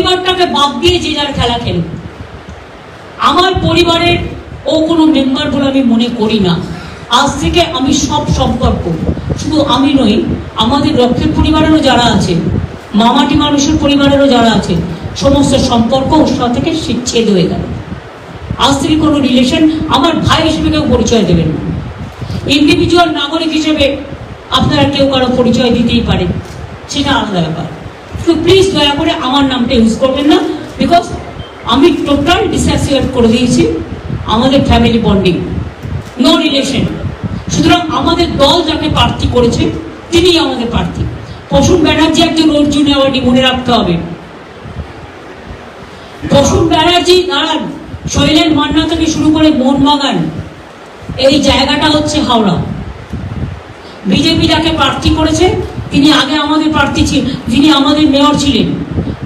পরিবারটাকে বাদ দিয়ে যে যার খেলা খেলুক। আমার পরিবারের ও কোনো মেম্বার বলে আমি মনে করি না। আজ থেকে আমি সব সম্পর্ক শুধু আমি নই, আমাদের রক্ষের পরিবারেরও যারা আছে, মামাটি মানুষের পরিবারেরও যারা আছে, সমস্ত সম্পর্ক ওর সাথে থেকে ছেদ হয়ে গেল। আজ থেকে কোনো রিলেশন আমার ভাই হিসেবে কেউ পরিচয় দেবেন না। ইন্ডিভিজুয়াল নাগরিক হিসেবে আপনারা কেউ কারও পরিচয় দিতেই পারে সেটা আলাদা ব্যাপার। তো প্লিজ দয়া করে আমার নামটা ইউজ করবেন না বিকজ আমি টোটাল ডিসঅ্যাসিয়েট করে দিয়েছি আমাদের ফ্যামিলি বন্ডিং নো রিলেশন সুতরাং আমাদের দল যাকে প্রার্থী করেছে, তিনিই আমাদের প্রার্থী। প্রসূন ব্যানার্জি একজন অর্জুন অ্যাওয়ার্ডই মনে রাখতে হবে। প্রসূন ব্যানার্জি, দাঁড়ান, শৈলেন মান্না থেকে শুরু করে মোহনবাগান, এই জায়গাটা হচ্ছে হাওড়া। বিজেপি যাকে প্রার্থী করেছে তিনি আগে আমাদের প্রার্থী ছিলেন যিনি আমাদের মেয়র ছিলেন।